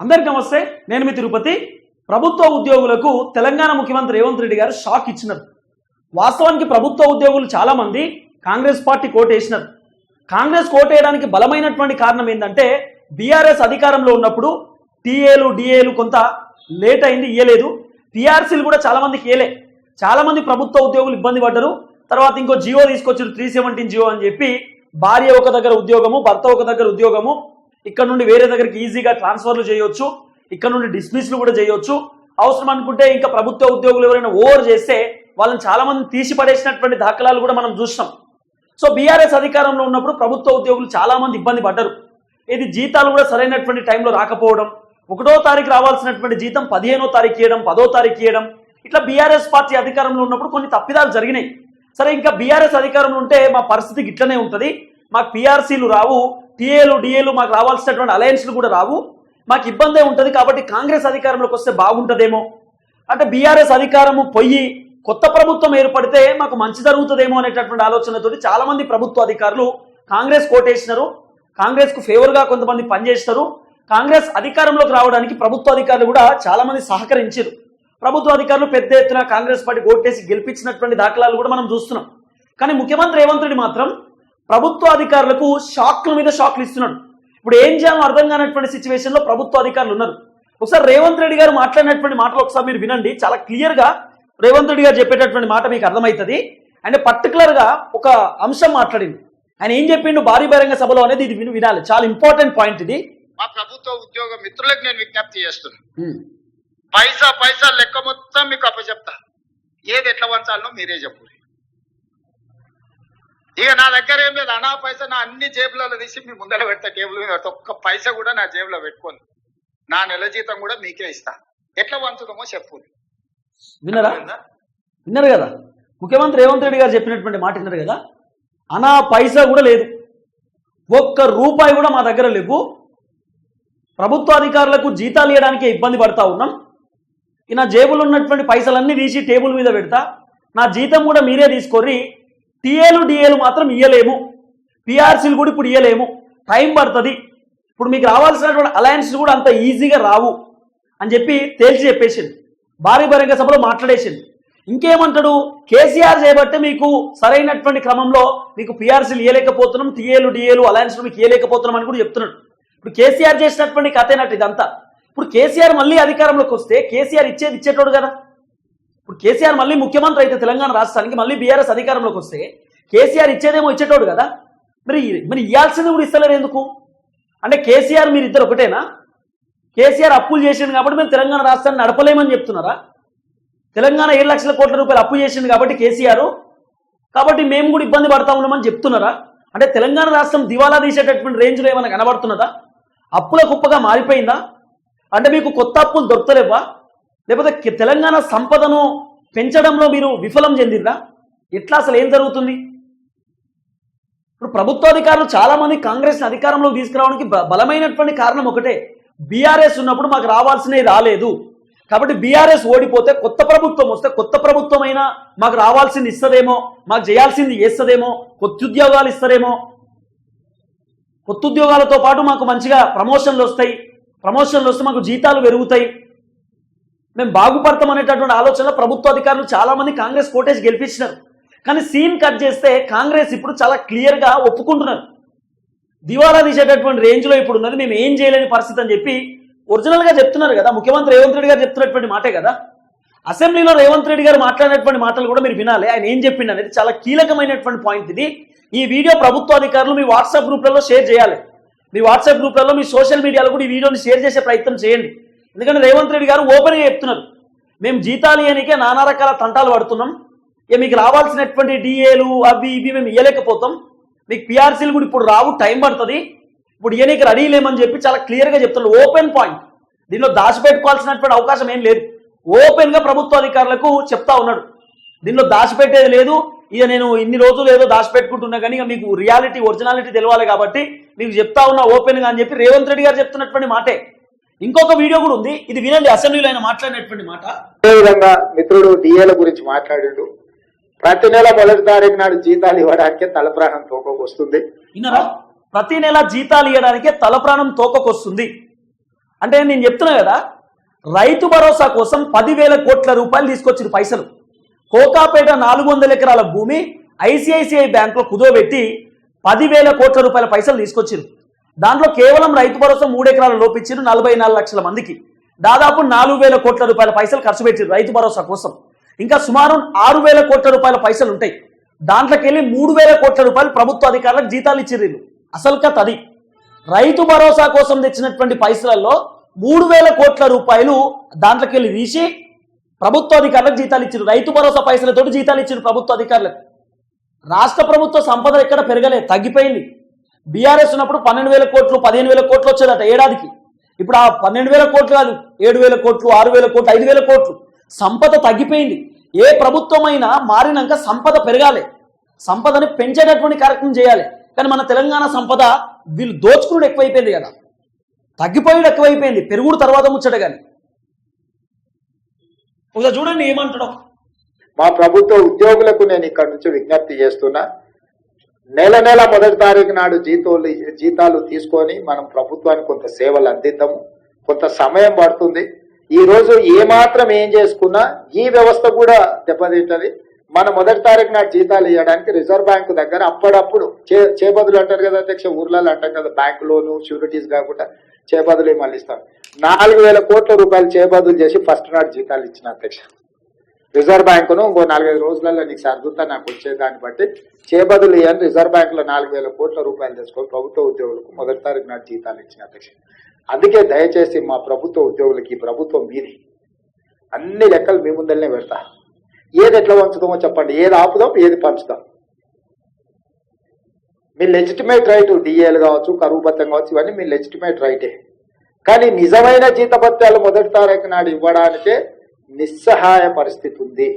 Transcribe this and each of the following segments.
అందరికీ నమస్తే నేను మీ తిరుపతి. ప్రభుత్వ ఉద్యోగులకు తెలంగాణ ముఖ్యమంత్రి రేవంత్ రెడ్డి గారు షాక్ ఇచ్చినారు. వాస్తవానికి ప్రభుత్వ ఉద్యోగులు చాలా మంది కాంగ్రెస్ పార్టీ కోటేసినారు. కాంగ్రెస్ కోటేయడానికి బలమైనటువంటి కారణం ఏంటంటే బీఆర్ఎస్ అధికారంలో ఉన్నప్పుడు టీఏలు డిఏలు కొంత లేట్ అయింది ఇయ్యలేదు. టీఆర్సీలు కూడా చాలా మందికి ఇయ్యలే. చాలా మంది ప్రభుత్వ ఉద్యోగులు ఇబ్బంది పడ్డారు. తర్వాత ఇంకో జియో తీసుకొచ్చారు త్రీ సెవెంటీన్ జియో అని చెప్పి భార్య ఒక దగ్గర ఉద్యోగము భర్త ఒక దగ్గర ఉద్యోగము ఇక్కడ నుండి వేరే దగ్గరికి ఈజీగా ట్రాన్స్ఫర్లు చేయొచ్చు. ఇక్కడ నుండి డిస్మిస్లు కూడా చేయొచ్చు. అవసరం అనుకుంటే ఇంకా ప్రభుత్వ ఉద్యోగులు ఎవరైనా ఓవర్ చేస్తే వాళ్ళని చాలా మంది తీసి పడేసినటువంటి దాఖలాలు కూడా మనం చూసినాం సో బీఆర్ఎస్ అధికారంలో ఉన్నప్పుడు ప్రభుత్వ ఉద్యోగులు చాలా మంది ఇబ్బంది పడ్డారు. ఇది జీతాలు కూడా సరైనటువంటి టైంలో రాకపోవడం ఒకటో తారీఖు రావాల్సినటువంటి జీతం పదిహేనో తారీఖు ఇవ్వడం పదో తారీఖు ఇవ్వడం ఇట్లా బీఆర్ఎస్ పార్టీ అధికారంలో ఉన్నప్పుడు కొన్ని తప్పిదాలు జరిగినాయి. సరే ఇంకా బీఆర్ఎస్ అధికారంలో ఉంటే మా పరిస్థితి ఇట్లనే ఉంటుంది. మాకు పిఆర్సీలు రావు టీఏలు డిఏలు మాకు రావాల్సినటువంటి అలయన్స్లు కూడా రావు. మాకు ఇబ్బందే ఉంటుంది కాబట్టి కాంగ్రెస్ అధికారంలోకి వస్తే బాగుంటుందేమో. అంటే బీఆర్ఎస్ అధికారము పొయ్యి కొత్త ప్రభుత్వం ఏర్పడితే మాకు మంచి జరుగుతుందేమో అనేటటువంటి ఆలోచనతో చాలామంది ప్రభుత్వ అధికారులు కాంగ్రెస్ కోటేసినారు. కాంగ్రెస్కు ఫేవర్గా కొంతమంది పనిచేస్తారు. కాంగ్రెస్ అధికారంలోకి రావడానికి ప్రభుత్వ అధికారులు కూడా చాలామంది సహకరించారు. ప్రభుత్వ అధికారులు పెద్ద ఎత్తున కాంగ్రెస్ పార్టీ ఓటేసి గెలిపించినటువంటి దాఖలాలు కూడా మనం చూస్తున్నాం. కానీ ముఖ్యమంత్రి రేవంత్ రెడ్డి మాత్రం ప్రభుత్వ అధికారులకు షాక్ల మీద షాక్లు ఇస్తున్నాడు. ఇప్పుడు ఏం చేయాలో అర్థం కానటువంటి సిచ్యువేషన్లో ప్రభుత్వ అధికారులు ఉన్నారు. ఒకసారి రేవంత్ రెడ్డి గారు మాట్లాడినటువంటి మాటలు ఒకసారి మీరు వినండి. చాలా క్లియర్గా రేవంత్ రెడ్డి గారు చెప్పేటటువంటి మాట మీకు అర్థమవుతుంది. అండ్ పర్టికులర్గా ఒక అంశం మాట్లాడింది ఆయన ఏం చెప్పిండు? భారీ బహిరంగ సభలో అనేది ఇది విని వినాలి. చాలా ఇంపార్టెంట్ పాయింట్ ఇది. మా ప్రభుత్వ ఉద్యోగ మిత్రులకు నేను విజ్ఞప్తి చేస్తున్నాను పైసా పైసా లెక్క మొత్తం మీకు అప్పచెప్తా. ఏది ఎట్లా వంచాలనో మీరే చెప్పు. ఇక నా దగ్గర ఏం లేదు. అనా పైసా నా అన్ని జేబులలో తీసి మీ ముందర పెడతా టేబుల్ మీద పెడతా. ఒక్క పైసా కూడా నా జేబులో పెట్టుకోను. నా నెల జీతం కూడా మీకే ఇస్తా. ఎట్లా వంచుదామో చెప్పు. విన్నారా? విన్నారు కదా? ముఖ్యమంత్రి రేవంత్ రెడ్డి గారు చెప్పినటువంటి మాట విన్నారు కదా? అనా పైసా కూడా లేదు. ఒక్క రూపాయి కూడా మా దగ్గర లేవు. ప్రభుత్వ అధికారులకు జీతాలు ఇవ్వడానికే ఇబ్బంది పడతా ఉన్నాం. ఈ నా జేబులో ఉన్నటువంటి పైసలన్నీ తీసి టేబుల్ మీద పెడతా. నా జీతం కూడా మీరే తీసుకొని టీఏలు డిఏలు మాత్రం ఇయ్యలేము. పిఆర్సీలు కూడా ఇప్పుడు ఇయ్యలేము. టైం పడుతుంది. ఇప్పుడు మీకు రావాల్సినటువంటి అలయన్స్ కూడా అంత ఈజీగా రావు అని చెప్పి తేల్చి చెప్పేసింది భారీ బహిరంగ సభలో మాట్లాడేసింది ఇంకేమంటాడు? కేసీఆర్ చేయబట్టే మీకు సరైనటువంటి క్రమంలో మీకు పిఆర్సీలు ఇవ్వలేకపోతున్నాం టీఏలు డిఏలు అలయన్స్లు మీకు ఇవ్వలేకపోతున్నాం అని కూడా చెప్తున్నాడు. ఇప్పుడు కేసీఆర్ చేసినటువంటి కథేనట్టు ఇదంతా. ఇప్పుడు కేసీఆర్ మళ్ళీ అధికారంలోకి వస్తే కేసీఆర్ ఇచ్చేది ఇచ్చేటోడు కదా. ఇప్పుడు కేసీఆర్ మళ్ళీ ముఖ్యమంత్రి అయితే తెలంగాణ రాష్ట్రానికి మళ్ళీ బీఆర్ఎస్ అధికారంలోకి వస్తే కేసీఆర్ ఇచ్చేదేమో ఇచ్చేటోడు కదా. మరి మరి ఇవ్వాల్సింది కూడా ఇస్తలేరు ఎందుకు? అంటే కేసీఆర్ మీరు ఇద్దరు ఒకటేనా? కేసీఆర్ అప్పులు చేసిండు కాబట్టి మేము తెలంగాణ రాష్ట్రాన్ని నడపలేమని చెప్తున్నారా? తెలంగాణ ఏడు లక్షల కోట్ల రూపాయలు అప్పు చేసిండు కాబట్టి కేసీఆర్. కాబట్టి మేము కూడా ఇబ్బంది పడతా ఉన్నామని చెప్తున్నారా? అంటే తెలంగాణ రాష్ట్రం దివాలా తీసేటటువంటి రేంజ్లో ఏమైనా కనబడుతున్నదా? అప్పుల కుప్పగా మారిపోయిందా? అంటే మీకు కొత్త అప్పులు దొరకలేవా? లేకపోతే తెలంగాణ సంపదను పెంచడంలో మీరు విఫలం చెందిర్రా? ఎట్లా అసలు ఏం జరుగుతుంది? ఇప్పుడు ప్రభుత్వ అధికారులు కాంగ్రెస్ అధికారంలోకి తీసుకురావడానికి బలమైనటువంటి కారణం ఒకటే. బీఆర్ఎస్ ఉన్నప్పుడు మాకు రావాల్సినవి రాలేదు. కాబట్టి బీఆర్ఎస్ ఓడిపోతే కొత్త ప్రభుత్వం వస్తే కొత్త ప్రభుత్వం అయినా మాకు రావాల్సింది ఇస్తదేమో మాకు చేయాల్సింది చేస్తదేమో కొత్త ఉద్యోగాలు ఇస్తారేమో కొత్త ఉద్యోగాలతో పాటు మాకు మంచిగా ప్రమోషన్లు వస్తాయి. ప్రమోషన్లు వస్తే మాకు జీతాలు పెరుగుతాయి. మేము బాగుపడతాం అనేటటువంటి ఆలోచనలో ప్రభుత్వ అధికారులు చాలామంది కాంగ్రెస్ కోటేజ్ గెలిపించినారు. కానీ సీన్ కట్ చేస్తే కాంగ్రెస్ ఇప్పుడు చాలా క్లియర్గా ఒప్పుకుంటున్నారు. దివాలా తీసేటటువంటి రేంజ్లో ఇప్పుడు ఉన్నది మేము ఏం చేయలేని పరిస్థితి అని చెప్పి ఒరిజినల్గా చెప్తున్నారు కదా ముఖ్యమంత్రి రేవంత్ రెడ్డి గారు చెప్తున్నటువంటి మాటే కదా. అసెంబ్లీలో రేవంత్ రెడ్డి గారు మాట్లాడినటువంటి మాటలు కూడా మీరు వినాలి. ఆయన ఏం చెప్పిండు అనేది చాలా కీలకమైనటువంటి పాయింట్ ఇది. ఈ వీడియో ప్రభుత్వ అధికారులు మీ వాట్సాప్ గ్రూప్లలో షేర్ చేయాలి. మీ వాట్సాప్ గ్రూప్లలో మీ సోషల్ మీడియాలో కూడా ఈ వీడియోని షేర్ చేసే ప్రయత్నం చేయండి. ఎందుకంటే రేవంత్ రెడ్డి గారు ఓపెన్గా చెప్తున్నారు. మేము జీతాలు ఇయనికే నానా రకాల తంటాలు పడుతున్నాం. ఇక మీకు రావాల్సినటువంటి డిఏలు అవి ఇవి మేము ఇవ్వలేకపోతాం మీకు పిఆర్సీలు కూడా ఇప్పుడు రావు టైం పడుతుంది. ఇప్పుడు ఇయనికి రెడీ లేమని చెప్పి చాలా క్లియర్గా చెప్తున్నారు. Open point. దీనిలో దాచిపెట్టుకోవాల్సినటువంటి అవకాశం ఏం లేదు. ఓపెన్గా ప్రభుత్వ అధికారులకు చెప్తా ఉన్నాడు. దీనిలో దాచిపెట్టేది లేదు. ఇక నేను ఇన్ని రోజులు ఏదో దాచిపెట్టుకుంటున్నా కానీ ఇక మీకు రియాలిటీ ఒరిజినాలిటీ తెలవాలి కాబట్టి మీకు చెప్తా ఉన్నా ఓపెన్గా అని చెప్పి రేవంత్ రెడ్డి గారు చెప్తున్నటువంటి మాటే. ఇంకొక వీడియో కూడా ఉంది. ఇది వినండి అసెంబ్లీలో ఆయన మాట్లాడినటువంటి మాట. అదేవిధంగా మిత్రుడు డిఏల గురించి మాట్లాడాడు. ప్రతి నెల మొదటి తారీఖు నాడు జీతాలు ఇవ్వడానికే తలప్రాణం తోకకు వస్తుంది విన్నారా? ప్రతి నెల జీతాలు ఇవ్వడానికే తల ప్రాణం తోకకొస్తుంది. అంటే నేను చెప్తున్నా కదా రైతు భరోసా కోసం పదివేల కోట్ల రూపాయలు తీసుకొచ్చిన పైసలు. కోకాపేట నాలుగు వందల ఎకరాల భూమి ఐసిఐసిఐ బ్యాంకులో కుదోబెట్టి పదివేల కోట్ల రూపాయల పైసలు తీసుకొచ్చారు దాంట్లో కేవలం రైతు భరోసా మూడు ఎకరాల లోపించారు నలభై నాలుగు లక్షల మందికి. దాదాపు నాలుగు వేల కోట్ల రూపాయల పైసలు ఖర్చు పెట్టారు రైతు భరోసా కోసం. ఇంకా సుమారు ఆరు వేల కోట్ల రూపాయల పైసలు ఉంటాయి. దాంట్లోకి వెళ్ళి మూడు వేల కోట్ల రూపాయలు ప్రభుత్వ అధికారులకు జీతాలు ఇచ్చి వీళ్ళు అసలు కథ అది. రైతు భరోసా కోసం తెచ్చినటువంటి పైసలలో మూడు వేల కోట్ల రూపాయలు దాంట్లోకి వెళ్ళి తీసి ప్రభుత్వ అధికారులకు జీతాలు ఇచ్చారు రైతు భరోసా పైసలతోటి జీతాలు ఇచ్చారు ప్రభుత్వ అధికారులకు. రాష్ట్ర ప్రభుత్వ సంపద ఎక్కడ పెరగలేదు తగ్గిపోయింది. బీఆర్ఎస్ ఉన్నప్పుడు పన్నెండు వేల కోట్లు పదిహేను వేల కోట్లు వచ్చేదట ఏడాదికి. ఇప్పుడు ఆ పన్నెండు వేల కోట్లు కాదు ఏడు వేల కోట్లు ఆరు వేల కోట్లు ఐదు వేల కోట్లు. సంపద తగ్గిపోయింది. ఏ ప్రభుత్వమైనా మారినాక సంపద పెరగాలి. సంపదని పెంచేటటువంటి కార్యక్రమం చేయాలి. కానీ మన తెలంగాణ సంపద వీళ్ళు దోచుకుడు ఎక్కువైపోయింది కదా. తగ్గిపోయాడు ఎక్కువైపోయింది. పెరుగుడు తర్వాత ముచ్చట కానీ. ఒకసారి చూడండి ఏమంటాడు. మా ప్రభుత్వ ఉద్యోగులకు నేను ఇక్కడ నుంచి విజ్ఞప్తి చేస్తున్నా. నెల నెల మొదటి తారీఖు నాడు జీతాలు జీతాలు తీసుకొని మనం ప్రభుత్వానికి కొంత సేవలు అందిద్దాము. కొంత సమయం పడుతుంది. ఈ రోజు ఏం చేసుకున్నా ఈ వ్యవస్థ కూడా దెబ్బతింటది. మన మొదటి తారీఖు నాడు జీతాలు ఇవ్వడానికి రిజర్వ్ బ్యాంకు దగ్గర అప్పుడప్పుడు చే చేబదులు అంటారు కదా అధ్యక్ష ఊర్లలో అంటాం కదా బ్యాంక్ లోను షూరిటీస్ కాకుండా చేబదులు మళ్ళీ ఇస్తాం నాలుగు వేల కోట్ల రూపాయలు చేబదులు చేసి ఫస్ట్ నాడు జీతాలు ఇచ్చిన అధ్యక్ష. రిజర్వ్ బ్యాంకును ఇంకో నాలుగైదు రోజులలో నీకు సర్దుతా నాకు వచ్చే దాన్ని బట్టి చేబదులు అని రిజర్వ్ బ్యాంకులో నాలుగు వేల కోట్ల రూపాయలు తెచ్చుకొని ప్రభుత్వ ఉద్యోగులకు మొదటి తారీఖు నాటి జీతాలు ఇచ్చిన అధ్యక్ష అందుకే దయచేసి మా ప్రభుత్వ ఉద్యోగులకి ప్రభుత్వం మీది. అన్ని లెక్కలు మీ ముందరనే పెడతా. ఏది ఎట్లా పంచుదామో చెప్పండి. ఏది ఆపుదాం ఏది పంచుదాం మీ లెజిటిమేట్ రైట్ డిఏలు కావచ్చు కరువు భత్యం కావచ్చు ఇవన్నీ మీ లెజిటిమేట్ రైటే కానీ నిజమైన జీతభత్యాలు మొదటి తారీఖు నాడు ఇవ్వడానికే నిస్సహాయ పరిస్థితి ఉంది.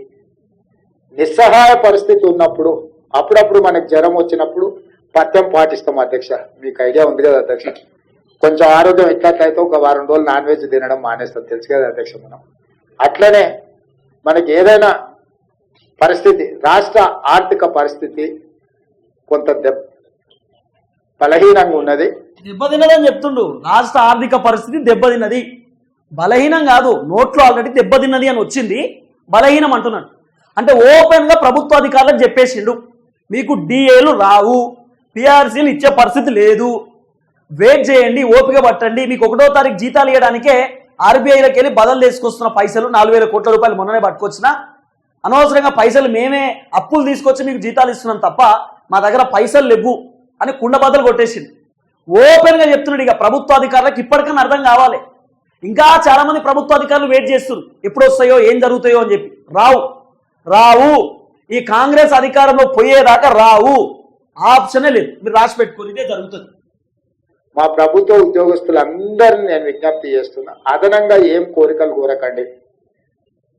నిస్సహాయ పరిస్థితి ఉన్నప్పుడు అప్పుడప్పుడు మనకు జ్వరం వచ్చినప్పుడు పథ్యం పాటిస్తాం అధ్యక్ష. మీకు ఐడియా ఉంది కదా అధ్యక్ష? కొంచెం ఆరోగ్యం ఎట్లట్లయితే ఒక వారం రోజులు నాన్ వెజ్ తినడం మానేస్తాం. తెలుసు కదా అధ్యక్ష మనం. అట్లనే మనకి ఏదైనా పరిస్థితి రాష్ట్ర ఆర్థిక పరిస్థితి కొంత దెబ్బ బలహీనంగా ఉన్నది. దెబ్బతిన్నదని చెప్తుండు. రాష్ట్ర ఆర్థిక పరిస్థితి దెబ్బతిన్నది బలహీనం కాదు నోట్లో ఆల్రెడీ దెబ్బతిన్నది అని వచ్చింది బలహీనం అంటున్నాడు. అంటే ఓపెన్గా ప్రభుత్వ అధికారులకు చెప్పేసిండు మీకు డిఏలు రావు పిఆర్సీలు ఇచ్చే పరిస్థితి లేదు వెయిట్ చేయండి ఓపిక పట్టండి మీకు ఒకటో తారీఖు జీతాలు ఇవ్వడానికే ఆర్బీఐలోకి వెళ్ళి బదలు తీసుకొస్తున్న పైసలు నాలుగు వేల కోట్ల రూపాయలు మొన్ననే పట్టుకొచ్చిన అనవసరంగా పైసలు మేమే అప్పులు తీసుకొచ్చి మీకు జీతాలు ఇస్తున్నాం తప్ప మా దగ్గర పైసలు లేవు అని కుండ బద్దలు కొట్టేసింది ఓపెన్గా చెప్తున్నాడు ఇక ప్రభుత్వ అధికారులకు ఇప్పటికన్నా అర్థం కావాలి. ఇంకా చాలా మంది ప్రభుత్వ అధికారులు వెయిట్ చేస్తున్నారు. ఎప్పుడు వస్తాయో ఏం జరుగుతాయో అని చెప్పి. రావు. రావు. ఈ కాంగ్రెస్ అధికారంలో పోయేదాకా రావు. ఆప్షనే లేదు. మీరు రాసి పెట్టుకుని ఇదే జరుగుతుంది. మా ప్రభుత్వ ఉద్యోగస్తులందరినీ నేను విజ్ఞప్తి చేస్తున్నా. అదనంగా ఏం కోరికలు కోరకండి.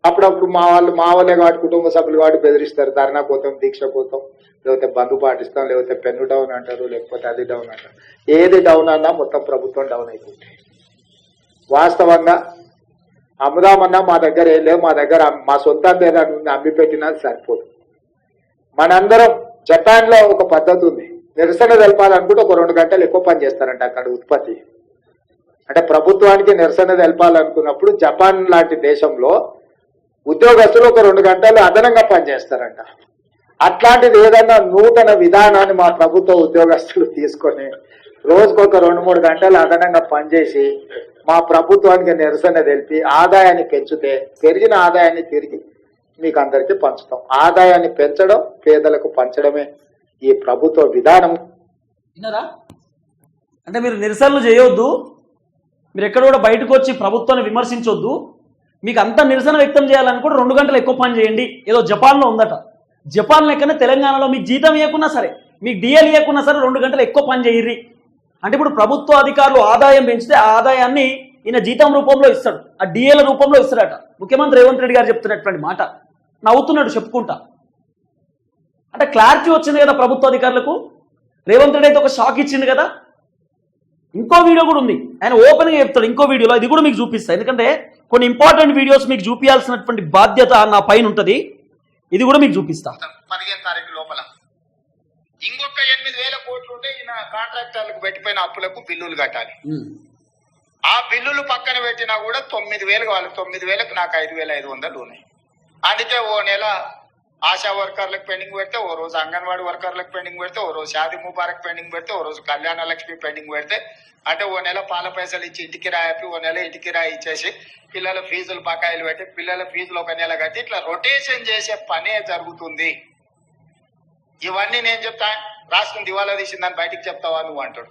అప్పుడప్పుడు మా వాళ్ళు మా వాళ్ళే కాబట్టి కుటుంబ సభ్యులు కాబట్టి బెదిరిస్తారు. ధర్నా పోతాం దీక్ష పోతాం. లేకపోతే బంధు పాటిస్తాం లేకపోతే పెన్ను డౌన్ అంటారు లేకపోతే అది డౌన్ అంటారు. ఏది డౌన్ అన్నా మొత్తం ప్రభుత్వం డౌన్ అయిపోతుంది. వాస్తవంగా అమ్ముదామన్నా మా దగ్గర ఏం లేవు మా దగ్గర మా సొంత ఏదైనా అమ్మి పెట్టినా సరిపోదు. మనందరం జపాన్లో ఒక పద్ధతి ఉంది. నిరసన తెలపాలనుకుంటే ఒక రెండు గంటలు ఎక్కువ పని చేస్తారంట అక్కడ ఉత్పత్తి. అంటే ప్రభుత్వానికి నిరసన తెలపాలనుకున్నప్పుడు జపాన్ లాంటి దేశంలో ఉద్యోగస్తులు ఒక రెండు గంటలు అదనంగా పనిచేస్తారంట అట్లాంటిది ఏదన్నా నూతన విధానాన్ని మా ప్రభుత్వ ఉద్యోగస్తులు తీసుకొని రోజుకొక రెండు మూడు గంటలు అదనంగా పనిచేసి మా ప్రభుత్వానికి నిరసన తెలిపి ఆదాయాన్ని పెంచితే పెరిగిన ఆదాయాన్ని తిరిగి మీకు అందరికీ పంచుతాం. ఆదాయాన్ని పెంచడం పేదలకు పంచడమే ఈ ప్రభుత్వ విధానం. విన్నారా? అంటే మీరు నిరసనలు చేయొద్దు. మీరు ఎక్కడ కూడా బయటకు వచ్చి ప్రభుత్వాన్ని విమర్శించొద్దు. మీకు అంత నిరసన వ్యక్తం చేయాలనుకుంటే రెండు గంటలు ఎక్కువ పని చేయండి. ఏదో జపాన్లో ఉందట. జపాన్ లెక్కనే తెలంగాణలో మీకు జీతం ఇవ్వకున్నా సరే మీకు డిఎల్ ఇవ్వకున్నా సరే రెండు గంటలు ఎక్కువ పని చేయర్రి. అంటే ఇప్పుడు ప్రభుత్వ అధికారులు ఆదాయం పెంచితే ఆ ఆదాయాన్ని ఈయన జీతం రూపంలో ఇస్తాడు. ఆ డిఏల రూపంలో ఇస్తాడట. ముఖ్యమంత్రి రేవంత్ రెడ్డి గారు చెప్తున్నటువంటి మాట. నవ్వుతున్నాడు చెప్పుకుంటా. అంటే క్లారిటీ వచ్చింది కదా ప్రభుత్వ అధికారులకు? రేవంత్ రెడ్డి అయితే ఒక షాక్ ఇచ్చింది కదా? ఇంకో వీడియో కూడా ఉంది. ఆయన ఓపెన్గా చెప్తాడు ఇంకో వీడియోలో. ఇది కూడా మీకు చూపిస్తాను ఎందుకంటే కొన్ని ఇంపార్టెంట్ వీడియోస్ మీకు చూపించాల్సినటువంటి బాధ్యత నా పైన ఉంటుంది. ఇది కూడా మీకు చూపిస్తా. పదిహేను తారీఖు లోపల. ఇంకొక ఎనిమిది వేల కోట్ల ఈయన కాంట్రాక్టర్లకు పెట్టిపోయిన అప్పులకు బిల్లులు కట్టాలి. ఆ బిల్లులు పక్కన పెట్టినా కూడా తొమ్మిది వేలు కావాలి. తొమ్మిది వేలకు నాకు ఐదు వేల ఐదు వందలు ఉన్నాయి. అందుకే ఓ నెల ఆశా వర్కర్లకు పెండింగ్ పెడితే ఓ రోజు అంగన్వాడీ వర్కర్లకు పెండింగ్ పెడితే ఓ రోజు షాది ముబారక్ పెండింగ్ పెడితే ఓ రోజు కళ్యాణ లక్ష్మి పెండింగ్ పెడితే అంటే ఓ నెల పాల పైసలు ఇచ్చి ఇంటికి రాయపి ఓ నెల ఇంటికి రాయి ఇచ్చేసి పిల్లల ఫీజులు బకాయిలు పెట్టి పిల్లల ఫీజులు ఒక నెల కట్టి ఇట్లా రొటేషన్ చేసే పనే జరుగుతుంది. ఇవన్నీ నేను చెప్తా. రాష్ట్రం దివాలా తీసిందని బయటికి చెప్తావా నువ్వు అంటాడు.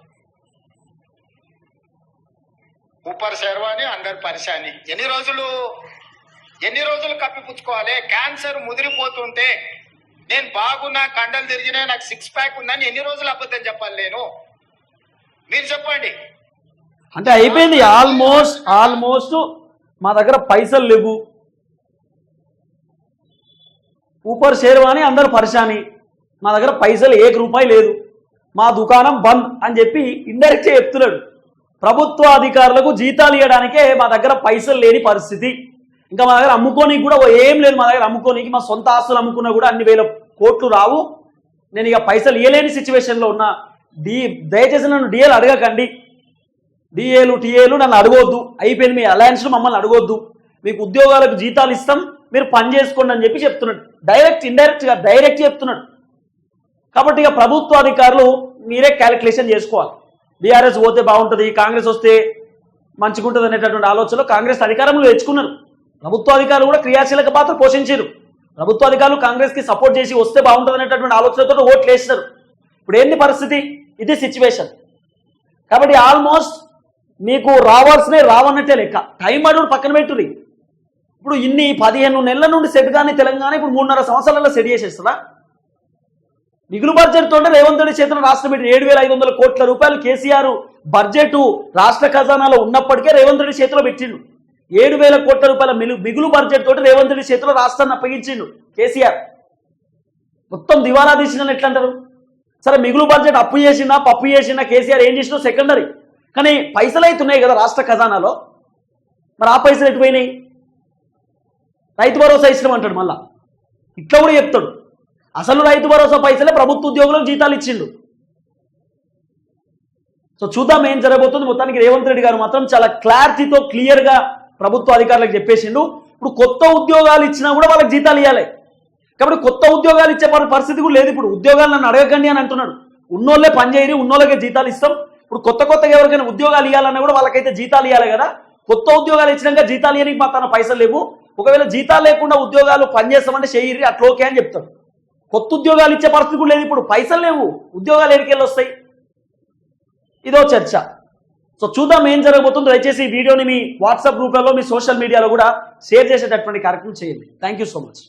ఊపర్ శర్వాని అండర్ పరిశాని. ఎన్ని రోజులు? ఎన్ని రోజులు కప్పిపుచ్చుకోవాలి క్యాన్సర్ ముదిరిపోతుంటే నేను బాగున్నా కండలు తిరిగినా నాకు సిక్స్ ప్యాక్ ఉందని ఎన్ని రోజులు అబద్ధం చెప్పాలి నేను? మీరు చెప్పండి. అంటే అయిపోయింది. ఆల్మోస్ట్ ఆల్మోస్ట్ మా దగ్గర పైసలు లేవు. ఊపర్ షేర్వాని అందరు పరిశాని. మా దగ్గర పైసలు ఏక రూపాయి లేదు. మా దుకాణం బంద్ అని చెప్పి ఇండైరెక్ట్గా చెప్తున్నాడు. ప్రభుత్వ అధికారులకు జీతాలు ఇవ్వడానికే మా దగ్గర పైసలు లేని పరిస్థితి. ఇంకా మా దగ్గర అమ్ముకోనికి కూడా ఏం లేదు. మా దగ్గర అమ్ముకోనికి మా సొంత ఆస్తులు అమ్ముకున్నా కూడా అన్ని వేల కోట్లు రావు. నేను ఇక పైసలు ఇవ్వలేని సిచ్యువేషన్లో ఉన్నా. డి దయచేసి నన్ను డిఏలు అడగకండి. డిఏలు టీఏలు నన్ను అడగొద్దు. అయిపోయింది మీ అలయన్స్లు మమ్మల్ని అడగొద్దు. మీకు ఉద్యోగాలకు జీతాలు ఇస్తాం. మీరు పని చేసుకోండి అని చెప్పి చెప్తున్నాడు. డైరెక్ట్ ఇండైరెక్ట్గా డైరెక్ట్ చెప్తున్నాడు. కాబట్టి ఇక ప్రభుత్వ అధికారులు మీరే క్యాలిక్యులేషన్ చేసుకోవాలి. బీఆర్ఎస్ పోతే బాగుంటుంది కాంగ్రెస్ వస్తే మంచిగుంటుంది అనేటటువంటి ఆలోచనలో కాంగ్రెస్ అధికారంలో తెచ్చుకున్నారు ప్రభుత్వ అధికారులు కూడా క్రియాశీలక పాత్ర పోషించారు. ప్రభుత్వ అధికారులు కాంగ్రెస్కి సపోర్ట్ చేసి వస్తే బాగుంటుంది అనేటటువంటి ఆలోచనతో ఓట్లు వేసినారు ఇప్పుడు ఏంది పరిస్థితి? ఇది సిచ్యువేషన్ కాబట్టి ఆల్మోస్ట్ మీకు రావాల్సినవి రావన్నట్టే లెక్క. టైం అడుగు పక్కన పెట్టుది ఇప్పుడు ఇన్ని పదిహేను నెలల నుండి సెట్ కానీ తెలంగాణ ఇప్పుడు మూడున్నర సంవత్సరాలలో సెట్ చేసేస్తుందా? మిగులు బడ్జెట్తోనే రేవంత్ రెడ్డి చేతుల రాష్ట్రం పెట్టి ఏడు వేల ఐదు వందల కోట్ల రూపాయలు కేసీఆర్ బడ్జెట్ రాష్ట్ర ఖజానాలో ఉన్నప్పటికే రేవంత్ రెడ్డి చేతిలో పెట్టిండు. ఏడు వేల కోట్ల రూపాయల మిలు మిగులు బడ్జెట్ తోటి రేవంత్ రెడ్డి చేతిలో రాష్ట్రాన్ని అప్పగించిండు కేసీఆర్. మొత్తం దివాలా తీసిన ఎట్లా అంటారు? సరే మిగులు బడ్జెట్ అప్పు చేసినా పప్పు చేసినా కేసీఆర్ ఏం చేసినా సెకండరీ. కానీ పైసలు అయితే ఉన్నాయి కదా రాష్ట్ర ఖజానాలో. మరి ఆ పైసలు ఎటు పోయినాయి? రైతు భరోసా ఇష్టం అంటాడు మళ్ళా. ఇట్లా కూడా చెప్తాడు. అసలు రైతు భరోసా పైసలే ప్రభుత్వ ఉద్యోగులకు జీతాలు ఇచ్చిండు. సో చూద్దాం ఏం జరగబోతుంది. మొత్తానికి రేవంత్ రెడ్డి గారు మాత్రం చాలా క్లారిటీతో క్లియర్గా ప్రభుత్వ అధికారులకు చెప్పేసిండు. ఇప్పుడు కొత్త ఉద్యోగాలు ఇచ్చినా కూడా వాళ్ళకి జీతాలు ఇవ్వాలి కాబట్టి కొత్త ఉద్యోగాలు ఇచ్చే పరిస్థితి కూడా లేదు ఇప్పుడు. ఉద్యోగాలు నన్ను అడగకండి అని అంటున్నాడు. ఉన్నోళ్ళే పనిచేయరు ఉన్నోళ్ళకే జీతాలు ఇస్తాం. ఇప్పుడు కొత్త కొత్తగా ఎవరికైనా ఉద్యోగాలు ఇవ్వాలన్నా కూడా వాళ్ళకైతే జీతాలు ఇవ్వాలి కదా. కొత్త ఉద్యోగాలు ఇచ్చినాక జీతాలు ఇవ్వడానికి మా తన పైసలు లేవు. ఒకవేళ జీతాలు లేకుండా ఉద్యోగాలు పనిచేస్తామంటే చేయరు అట్లా ఓకే అని చెప్తాడు. కొత్త ఉద్యోగాలు ఇచ్చే పరిస్థితి కూడా లేదు ఇప్పుడు. పైసలు లేవు. ఉద్యోగాలు ఎడికెళ్ళి వస్తాయి? ఇదో చర్చ. సో చూద్దాం ఏం జరగబోతుందో. దయచేసి ఈ వీడియోని మీ వాట్సాప్ గ్రూప్లలో మీ సోషల్ మీడియాలో కూడా షేర్ చేసేటటువంటి కార్యక్రమం చేయండి. Thank you so much